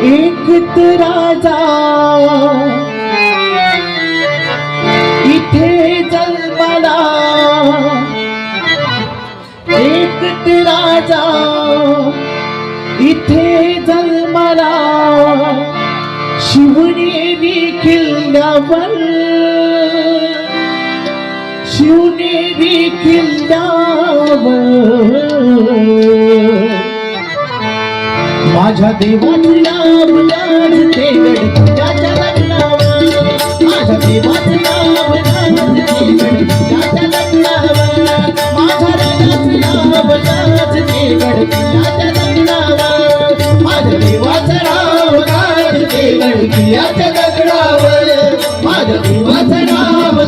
एक राजा। इथे जन्मला एक राजा। इथे जन्मला शिवनेरी किल्ल्यावर शिवनेरी किल्ल्यावर माझ्या देवाचं नाव गाजते गणपतीच्या लग्नावर माझ्या देवाचं नाव गाजते लग्नावर माझ्या नाव लग्नावर माझ्या देवाचं नाव गाजते लग्नावर माझ्या देवाचं नाव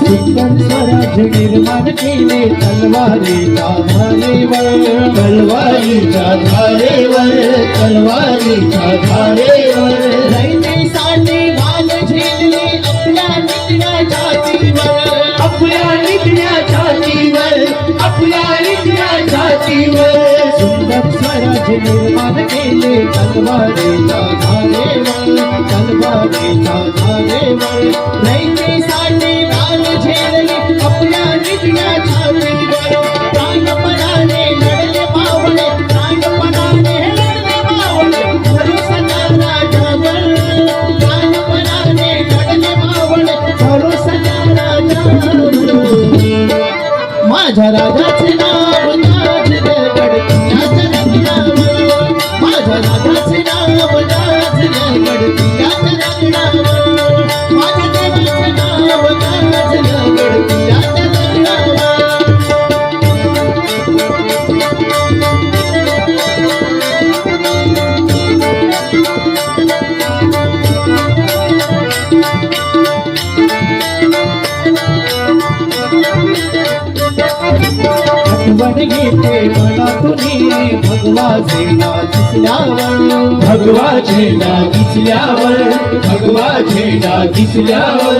सुंदर स्वराज निर्माण केले तलवारीच्या धारेवर. तलवारीच्या धारेवर तलवारीच्या धारेवर. सैन्यासाठी वाल झेलले आपल्या नित्या जातीवर आपल्या नित्या छातीवर आपल्या नित्या छातीवर. सुंदर स्वराज निर्माण केले तलवारीच्या धारेवर तलवारीच्या धारेवर सैन्यासाठी वाल झेलले आपल्या तुम्ही भगवाचे ना दिसल्यावर भगवाचे ना दिसल्यावर भगवाचे ना दिसल्यावर.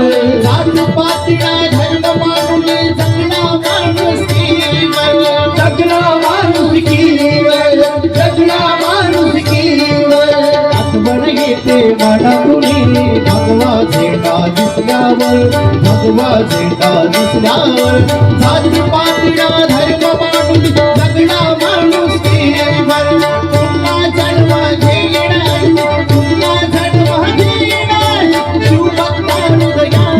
ना दिसल्यावर भगवाचे ना दिसल्यावर जात पातळा धर्म पाडून जगणा माणूस पुन्हा जन्म घेणार पुन्हा जन्म घेणार शिवभक्तानुदयात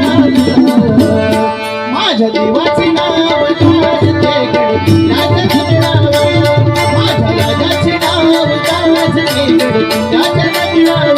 माझ्या देवाचे नाव गाजते गडकिल्ल्याच्या लग्नावर माझ्या राजाचे नाव गाजते गडकिल्ल्याच्या लग्नावर माझ्या